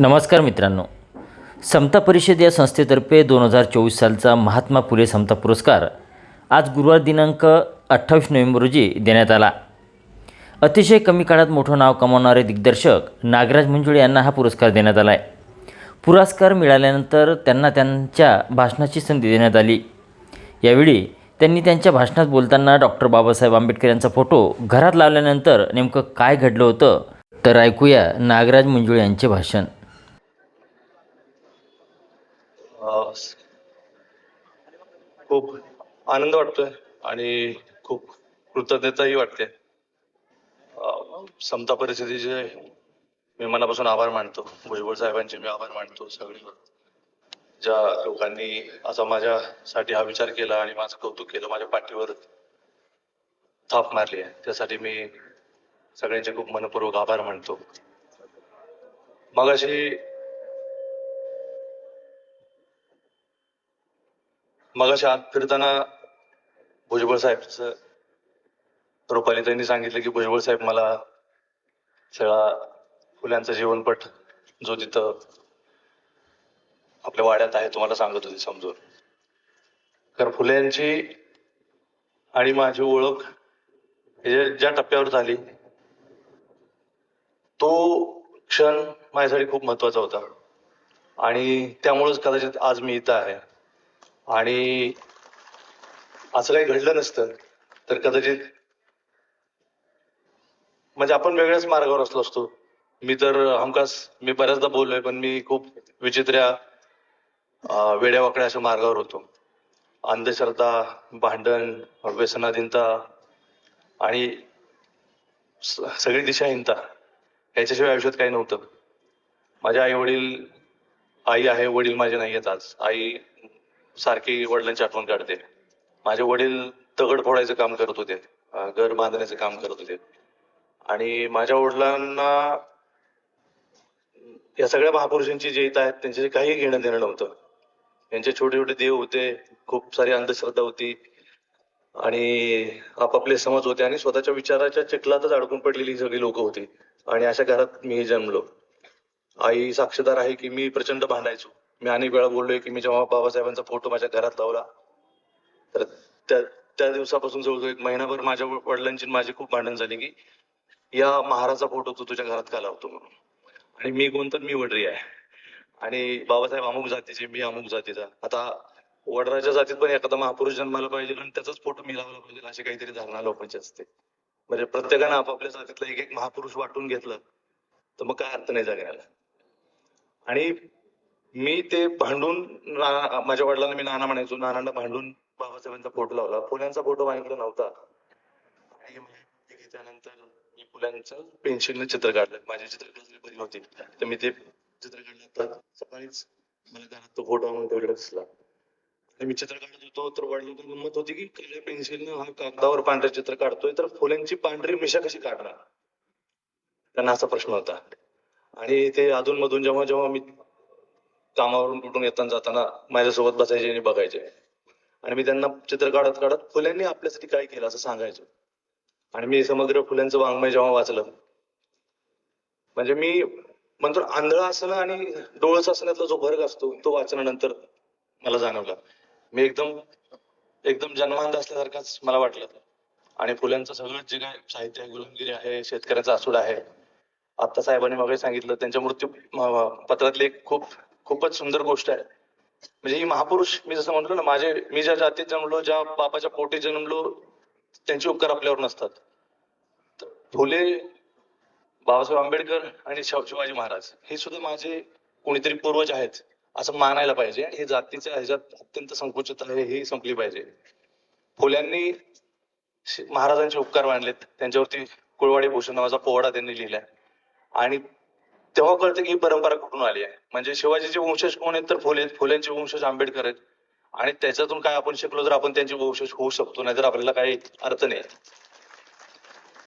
नमस्कार मित्रांनो. समता परिषद या संस्थेतर्फे दोन हजार चोवीस सालचा महात्मा फुले समता पुरस्कार आज गुरुवार दिनांक अठ्ठावीस नोव्हेंबर रोजी देण्यात आला. अतिशय कमी काळात मोठं नाव कमावणारे दिग्दर्शक नागराज मंजुळे यांना हा पुरस्कार देण्यात आला आहे पुरस्कार मिळाल्यानंतर त्यांना त्यांच्या भाषणाची संधी देण्यात आली. यावेळी त्यांनी त्यांच्या भाषणात बोलताना डॉक्टर बाबासाहेब आंबेडकर यांचा फोटो घरात लावल्यानंतर नेमकं काय घडलं होतं तर ऐकूया नागराज मंजुळे यांचे भाषण. अ, स- खूप आनंद वाटतोय. आणि खूप कृतज्ञताही वाटते. समता परिस्थितीचे मी मनापासून आभार मानतो. भुजबळ साहेबांचे मी आभार मानतो सगळे ज्या लोकांनी असा माझ्यासाठी हा विचार केला आणि माझं कौतुक केलं माझ्या पाठीवर थाप मारली आहे. त्यासाठी मी सगळ्यांचे खूप मनपूर्वक आभार मानतो. मगाशी मगाशी आत फिरताना भुजबळ साहेबचं रुपाली त्यांनी सांगितलं की भुजबळ साहेब मला सगळा फुल्यांचा जीवनपट जो तिथं आपल्या वाड्यात आहे तुम्हाला सांगत होते समजून. तर फुल्यांची आणि माझी ओळख हे ज्या टप्प्यावर झाली तो क्षण माझ्यासाठी खूप महत्त्वाचा होता. आणि त्यामुळेच कदाचित आज मी इथं आहे. आणि असं काही घडलं नसतं तर कदाचित म्हणजे आपण वेगळ्याच मार्गावर असलो असतो. मी तर हमखास मी बऱ्याचदा बोललोय पण मी खूप विचित्र वेड्यावाकड्या अशा मार्गावर होतो. अंधश्रद्धा भांडण व्यसनाधीनता आणि सगळी दिशाहीनता ह्याच्याशिवाय आयुष्यात काही नव्हतं. माझ्या आई वडील आई आहे वडील माझे नाही आहेत आज. आई सारखी वडिलांची आठवण काढते. माझे वडील दगड फोडायचं काम करत होते. घर बांधण्याचं काम करत होते. आणि माझ्या वडिलांना या सगळ्या महापुरुषांची जे इथं आहेत त्यांचे काही घेणं देणं नव्हतं. यांचे छोटे छोटे देव होते खूप सारी अंधश्रद्धा होती. आणि आपापले समज होते आणि स्वतःच्या विचाराच्या चिखलातच अडकून पडलेली सगळी लोक होती. आणि अशा घरात मी जन्मलो. आई साक्षीदार आहे की मी प्रचंड भांडायचो. मी अनेक वेळा बोललोय की मी जेव्हा बाबासाहेबांचा फोटो माझ्या घरात लावला तर त्या त्या दिवसापासून जवळजवळ एक महिनाभर माझ्या वडिलांची माझी खूप भांडण झाली की या महाराजा फोटो तू तुझ्या घरात का लावतो म्हणून? आणि मी कोण तर मी वडरी आहे. आणि बाबासाहेब अमुक जातीचे मी अमुक जातीचा. आता वडराच्या जातीत पण एखादा महापुरुष जन्माला पाहिजे आणि त्याचाच फोटो मी लावला पाहिजे अशी काहीतरी धारणा लोकांची असते. म्हणजे प्रत्येकानं आपापल्या जातीतला एक एक महापुरुष वाटून घेतलं तर मग काय अर्थ नाही जगण्याला आणि मी ते भांडून माझ्या वडिलांना मी नाना म्हणायचो नानांना भांडून बाबासाहेबांचा फोटो लावला. फुल्यांचा फोटो मागितला नव्हता. त्यानंतर मी फुल्यांचं पेन्सिलने चित्र काढलं. माझी चित्र बरी होती. तर मी ते चित्र काढलं सकाळीच मला घरात तो फोटो म्हणून तेवढा दिसला. मी चित्र काढत होतो तर वडिलांची गंमत होती की काळ्या पेन्सिलनं हा कागदावर पांढरे चित्र काढतोय तर फुल्यांची पांढरी मिशा कशी काढणार? त्यांना असा प्रश्न होता. आणि ते अधून मधून जेव्हा जेव्हा मी कामावरून कुठून येताना जाताना माझ्यासोबत बसायचे आणि बघायचे. आणि मी त्यांना चित्र काढत काढत फुल्यांनी आपल्यासाठी काय केलं असं सांगायचो. आणि मी समग्र फुल्यांचं वाङ्मय जेव्हा वाचलं म्हणजे मी म्हणतो आंधळा असणं आणि डोळस असण्यातला जो फरक असतो तो वाचनानंतर मला जाणवला. मी एकदम एकदम जन्मांध असल्यासारखाच मला वाटलं. आणि फुल्यांचं सगळं जे काय साहित्य आहे गुलामगिरी आहे शेतकऱ्याचा आसूड आहे. आता साहेबांनी मग सांगितलं त्यांच्या मृत्यू पत्रातली एक खूप खूपच सुंदर गोष्ट आहे. म्हणजे ही महापुरुष मी जसं म्हणतो ना माझे मी ज्या जातीत जन्मलो ज्या बापाच्या पोटी जन्मलो त्यांचे उपकार आपल्यावर नसतात. तर फुले बाबासाहेब आंबेडकर आणि शिवाजी महाराज हे सुद्धा माझे कोणीतरी पूर्वज आहेत असं मानायला पाहिजे. आणि हे जातीच्या ह्याच्यात अत्यंत संकुचित आहे ही संपली पाहिजे. फुल्यांनी महाराजांचे उपकार मानलेत त्यांच्यावरती कुळवाडी भूषण नावाचा पोवाडा त्यांनी लिहिलाय. आणि तेव्हा कळतं की ही परंपरा कुठून आली आहे. म्हणजे शिवाजीचे वंशज कोण आहेत तर फुले फुलेंचे वंशज आंबेडकर आहेत. आणि त्याच्यातून काय आपण शिकलो तर आपण त्यांचे वंशज होऊ शकतो नाहीतर आपल्याला काही अर्थ नाही.